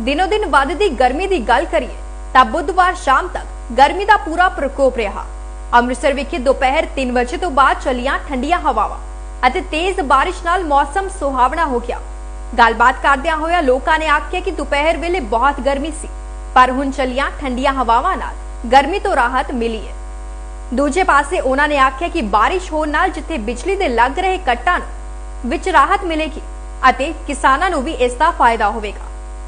ਦਿਨੋ ਦਿਨ ਵੱਧਦੀ ਗਰਮੀ ਦੀ ਗੱਲ ਕਰੀਏ, ਤਾਂ ਬੁੱਧਵਾਰ ਸ਼ਾਮ ਤੱਕ ਗਰਮੀ ਦਾ ਪੂਰਾ ਪ੍ਰਕੋਪ ਰਿਹਾ। ਅੰਮ੍ਰਿਤਸਰ ਵਿਖੇ ਦੁਪਹਿਰ 3 ਵਜੇ ਤੋਂ ਬਾਅਦ ਚੱਲੀਆਂ ਠੰਡੀਆਂ ਹਵਾਵਾਂ ਅਤੇ ਤੇਜ਼ ਬਾਰਿਸ਼ ਨਾਲ ਮੌਸਮ ਸੁਹਾਵਣਾ ਹੋ ਗਿਆ। ਗੱਲਬਾਤ ਕਰਦਿਆਂ ਹੋਇਆ ਲੋਕਾਂ ਨੇ ਆਖਿਆ ਕਿ ਦੁਪਹਿਰ ਵੇਲੇ ਬਹੁਤ ਗਰਮੀ ਸੀ, ਪਰ ਹੁਣ ਚੱਲੀਆਂ ਠੰਡੀਆਂ ਹਵਾਵਾਂ ਨਾਲ ਗਰਮੀ ਤੋਂ ਰਾਹਤ ਮਿਲੀ ਹੈ। ਦੂਜੇ ਪਾਸੇ ਉਹਨਾਂ ਨੇ ਆਖਿਆ ਕਿ ਬਾਰਿਸ਼ ਹੋਣ ਨਾਲ ਜਿੱਥੇ ਬਿਜਲੀ ਦੇ ਲੱਗ ਰਹੇ ਕੱਟਾਂ ਨੂੰ ਵਿੱਚ ਰਾਹਤ ਮਿਲੇਗੀ ਅਤੇ ਕਿਸਾਨਾਂ ਨੂੰ ਵੀ ਇਸ ਦਾ ਫਾਇਦਾ ਹੋਵੇਗਾ।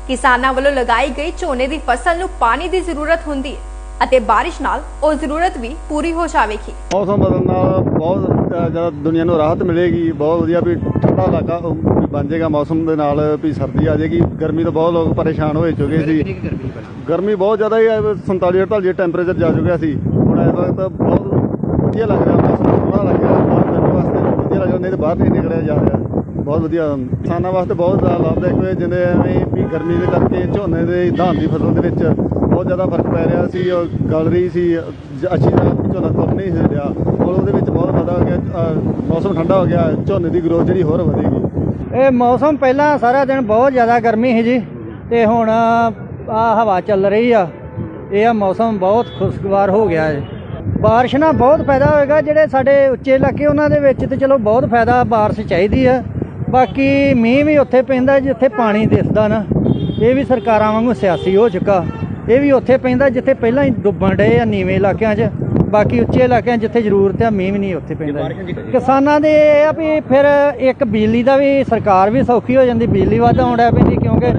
ਕਿਸਾਨਾਂ ਵੱਲੋਂ ਲਗਾਈ ਗਈ ਝੋਨੇ ਦੀ ਫਸਲ ਨੂੰ ਪਾਣੀ ਦੀ ਜ਼ਰੂਰਤ ਹੁੰਦੀ ਹੈ ਅਤੇ ਬਾਰਿਸ਼ ਨਾਲ ਉਹ ਜ਼ਰੂਰਤ ਵੀ ਪੂਰੀ ਹੋ ਜਾਵੇਗੀ। ਮੌਸਮ ਬਦਲਣ ਨਾਲ ਬਹੁਤ ਜ਼ਿਆਦਾ ਦੁਨੀਆ ਨੂੰ ਰਾਹਤ ਮਿਲੇਗੀ। ਬਹੁਤ ਵਧੀਆ ਵੀ ਠੰਡਾ ਇਲਾਕਾ ਬਣ ਜਾਏਗਾ ਮੌਸਮ ਦੇ ਨਾਲ ਵੀ ਸਰਦੀ ਆ ਜਾਏਗੀ। ਗਰਮੀ ਤੋਂ ਬਹੁਤ ਲੋਕ ਪਰੇਸ਼ਾਨ ਹੋਏ ਚੁੱਕੇ ਸੀ। ਗਰਮੀ ਬਹੁਤ ਜ਼ਿਆਦਾ ਹੀ 47 48 ਟੈਂਪਰੇਚਰ ਜਾ ਚੁੱਕਿਆ ਸੀ। ਹੁਣ ਇਸ ਵਕਤ ਬਹੁਤ ਵਧੀਆ ਲੱਗ ਰਿਹਾ ਮੌਸਮ ਸੋਹਣਾ ਲੱਗ ਰਿਹਾ। ਬਾਹਰ ਜਾਣ ਵਾਸਤੇ ਵਧੀਆ ਲੱਗ ਰਿਹਾ ਨਹੀਂ ਤਾਂ ਬਾਹਰ ਨਹੀਂ ਨਿਕਲਿਆ ਜਾ ਰਿਹਾ। ਬਹੁਤ ਵਧੀਆ। ਕਿਸਾਨਾਂ ਵਾਸਤੇ ਬਹੁਤ ਜ਼ਿਆਦਾ ਲਾਭਦਾਇਕ ਹੋਏ ਜਿੰਦੇ ਐਵੇਂ ਵੀ ਗਰਮੀ ਦੇ ਕਰਕੇ ਝੋਨੇ ਦੇ ਧਾਨ ਦੀ ਫਸਲ ਦੇ ਵਿੱਚ ਬਹੁਤ ਜ਼ਿਆਦਾ ਫ਼ਰਕ ਪੈ ਰਿਹਾ ਸੀ ਉਹ ਗਲ ਰਹੀ ਸੀ ਅੱਛੀ ਤਰ੍ਹਾਂ ਝੋਨਾ ਤੁਰ ਨਹੀਂ ਸੀ ਰਿਹਾ। ਔਰ ਉਹਦੇ ਵਿੱਚ ਬਹੁਤ ਵਾਧਾ ਹੋ ਗਿਆ ਮੌਸਮ ਠੰਡਾ ਹੋ ਗਿਆ, ਝੋਨੇ ਦੀ ਗਰੋਥ ਜਿਹੜੀ ਹੋਰ ਵਧੇਗੀ। ਇਹ ਮੌਸਮ ਪਹਿਲਾਂ ਸਾਰਾ ਦਿਨ ਬਹੁਤ ਜ਼ਿਆਦਾ ਗਰਮੀ ਸੀ ਜੀ, ਤੇ ਹੁਣ ਆ ਹਵਾ ਚੱਲ ਰਹੀ ਆ। ਇਹ ਆ ਮੌਸਮ ਬਹੁਤ ਖੁਸ਼ਗਵਾਰ ਹੋ ਗਿਆ ਹੈ ਬਾਰਿਸ਼ ਨਾਲ ਬਹੁਤ ਫਾਇਦਾ ਹੋਏਗਾ, ਜਿਹੜੇ ਸਾਡੇ ਉੱਚੇ ਇਲਾਕੇ ਉਹਨਾਂ ਦੇ ਵਿੱਚ ਤੇ ਚਲੋ ਬਹੁਤ ਫਾਇਦਾ ਬਾਰਿਸ਼ ਚਾਹੀਦੀ ਆ। ਬਾਕੀ ਮੀਂਹ ਵੀ ਉੱਥੇ ਪੈਂਦਾ ਜਿੱਥੇ ਪਾਣੀ ਦਿਸਦਾ ਨਾ, ਇਹ ਵੀ ਸਰਕਾਰਾਂ ਵਾਂਗੂ ਸਿਆਸੀ ਹੋ ਚੁੱਕਾ। ਇਹ ਵੀ ਉੱਥੇ ਪੈਂਦਾ ਜਿੱਥੇ ਪਹਿਲਾਂ ਹੀ ਡੁੱਬਣ ਡਏ ਆ ਨੀਵੇਂ ਇਲਾਕਿਆਂ 'ਚ, ਬਾਕੀ ਉੱਚੇ ਇਲਾਕਿਆਂ 'ਚ ਜਿੱਥੇ ਜ਼ਰੂਰਤ ਆ, ਮੀਂਹ ਵੀ ਨਹੀਂ ਉੱਥੇ ਪੈਂਦਾ। ਕਿਸਾਨਾਂ ਦੇ ਇਹ ਆ ਵੀ ਫਿਰ ਇੱਕ ਬਿਜਲੀ ਦਾ ਵੀ ਸਰਕਾਰ ਵੀ ਸੌਖੀ ਹੋ ਜਾਂਦੀ, ਬਿਜਲੀ ਵੱਧ ਆਉਂਦਾ ਪੈਂਦੀ ਕਿਉਂਕਿ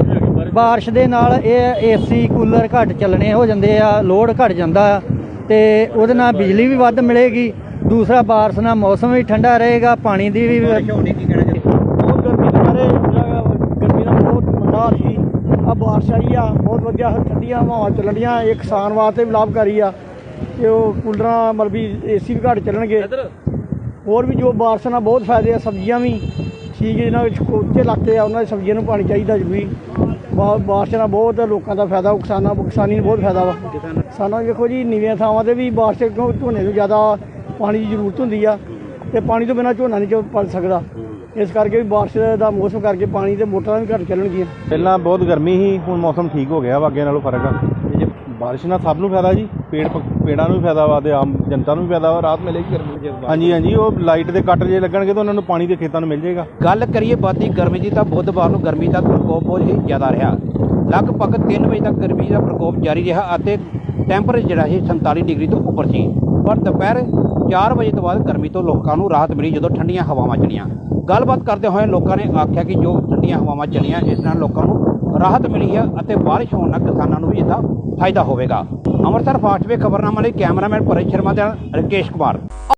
ਬਾਰਿਸ਼ ਦੇ ਨਾਲ ਇਹ ਏਸੀ ਕੂਲਰ ਘੱਟ ਚੱਲਣੇ ਹੋ ਜਾਂਦੇ ਆ, ਲੋਡ ਘਟ ਜਾਂਦਾ ਆ, ਤੇ ਉਹਦੇ ਨਾਲ ਬਿਜਲੀ ਵੀ ਵੱਧ ਮਿਲੇਗੀ। ਦੂਸਰਾ ਬਾਰਿਸ਼ ਨਾਲ ਮੌਸਮ ਵੀ ਠੰਡਾ ਰਹੇਗਾ, ਪਾਣੀ ਦੀ ਵੀ ਬਹੁਤ ਗਰਮੀ ਦੇ ਬਾਰੇ ਜਿਹੜਾ ਗਰਮੀ ਦਾ ਬਹੁਤ ਮੰਦਾ ਹਾਲ ਸੀ ਆ ਬਾਰਿਸ਼ ਆਈ ਆ ਬਹੁਤ ਵਧੀਆ ਠੰਡੀਆਂ ਹਵਾਵਾਂ ਚੱਲਣ ਡੀਆਂ ਇਹ ਕਿਸਾਨ ਵਾਸਤੇ ਵੀ ਲਾਭਕਾਰੀ ਆ। ਤੇ ਉਹ ਕੂਲਰਾਂ ਮਤਲਬ ਵੀ ਏਸੀ ਵੀ ਘੱਟ ਚੱਲਣਗੇ। ਹੋਰ ਵੀ ਜੋ ਬਾਰਿਸ਼ ਨਾਲ ਬਹੁਤ ਫਾਇਦੇ ਆ ਸਬਜ਼ੀਆਂ ਵੀ। ਠੀਕ ਜਿਹਨਾਂ ਵਿੱਚ ਉੱਚੇ ਇਲਾਕੇ ਆ ਉਹਨਾਂ ਦੀ ਸਬਜ਼ੀਆਂ ਨੂੰ ਪਾਣੀ ਚਾਹੀਦਾ ਜ਼ਰੂਰੀ। ਬਾਰਿਸ਼ ਨਾਲ ਬਹੁਤ ਲੋਕਾਂ ਦਾ ਫਾਇਦਾ ਕਿਸਾਨਾਂ ਕਿਸਾਨੀ ਨੂੰ ਬਹੁਤ ਫਾਇਦਾ ਵਾ। ਕਿਸਾਨਾਂ ਵੇਖੋ ਜੀ ਨੀਵੀਆਂ ਥਾਵਾਂ ਤੇ ਵੀ ਬਾਰਿਸ਼ ਕਿਉਂ ਝੋਨੇ ਨੂੰ ਜ਼ਿਆਦਾ ਪਾਣੀ ਦੀ ਜ਼ਰੂਰਤ ਹੁੰਦੀ ਆ। ਤੇ ਪਾਣੀ ਤੋਂ ਬਿਨਾਂ ਝੋਨਾ ਨਹੀਂ ਪਲ ਸਕਦਾ। ਇਸ ਕਰਕੇ ਵੀ ਬਾਰਿਸ਼ ਦਾ ਮੌਸਮ ਕਰਕੇ ਪਾਣੀ ਤੇ ਮੋਟਰਾਂ ਵੀ ਘੱਟ ਚੱਲਣਗੀਆਂ। ਪਹਿਲਾਂ ਬਹੁਤ ਗਰਮੀ ਸੀ ਹੁਣ ਮੌਸਮ ਠੀਕ ਹੋ ਗਿਆ ਵਾ ਅੱਗੇ ਨਾਲੋਂ ਫ਼ਰਕ ਆ। ਜੇ ਬਾਰਿਸ਼ ਨਾਲ ਸਭ ਨੂੰ ਫਾਇਦਾ ਜੀ ਪੇੜ ਪੇੜਾਂ ਨੂੰ ਵੀ ਫਾਇਦਾ ਵਾ ਤੇ ਆਮ ਜਨਤਾ ਨੂੰ ਵੀ ਫਾਇਦਾ ਵਾ ਰਾਤ ਮਿਲੇਗੀ ਗਰਮੀ ਚ ਹਾਂਜੀ ਹਾਂਜੀ ਉਹ ਲਾਈਟ ਦੇ ਕੱਟ ਜੇ ਲੱਗਣਗੇ ਤਾਂ ਉਹਨਾਂ ਨੂੰ ਪਾਣੀ ਦੇ ਖੇਤਾਂ ਨੂੰ ਮਿਲ ਜਾਏਗਾ। ਗੱਲ ਕਰੀਏ ਬਾਦੀ ਗਰਮੀ ਦੀ ਤਾਂ ਬੁੱਧਵਾਰ ਨੂੰ ਗਰਮੀ ਦਾ ਪ੍ਰਕੋਪ ਬਹੁਤ ਹੀ ਜ਼ਿਆਦਾ ਰਿਹਾ। ਲਗਭਗ 3 ਵਜੇ ਤੱਕ ਗਰਮੀ ਦਾ ਪ੍ਰਕੋਪ ਜਾਰੀ ਰਿਹਾ ਅਤੇ ਟੈਂਪਰੇਚਰ ਜਿਹੜਾ ਸੀ 47 ਡਿਗਰੀ ਤੋਂ ਉੱਪਰ ਸੀ। ਪਰ ਦੁਪਹਿਰ 4 ਵਜੇ ਤੋਂ ਬਾਅਦ ਗਰਮੀ ਤੋਂ ਲੋਕਾਂ ਨੂੰ ਰਾਹਤ ਮਿਲੀ ਜਦੋਂ ਠੰਡੀਆਂ ਹਵਾਵਾਂ ਚੱਲੀਆਂ ਗੱਲਬਾਤ ਕਰਦੇ ਹੋਏ ਲੋਕਾਂ ਨੇ ਆਖਿਆ ਕਿ ਜੋ ਠੰਡੀਆਂ ਹਵਾਵਾਂ ਚੱਲੀਆਂ ਇਸ ਨਾਲ ਲੋਕਾਂ ਨੂੰ ਰਾਹਤ ਮਿਲੀ ਹੈ ਅਤੇ ਬਾਰਿਸ਼ ਹੋਣ ਨਾਲ ਕਿਸਾਨਾਂ ਨੂੰ ਵੀ ਇਹਦਾ ਫਾਇਦਾ ਹੋਵੇਗਾ। ਅੰਮ੍ਰਿਤਸਰ ਫਾਸਟਵੇ ਖਬਰਨਾਮਾ ਲਈ ਕੈਮਰਾਮੈਨ ਪਰੇਸ਼ ਸ਼ਰਮਾ ਦੇ ਨਾਲ ਰਕੇਸ਼ ਕੁਮਾਰ।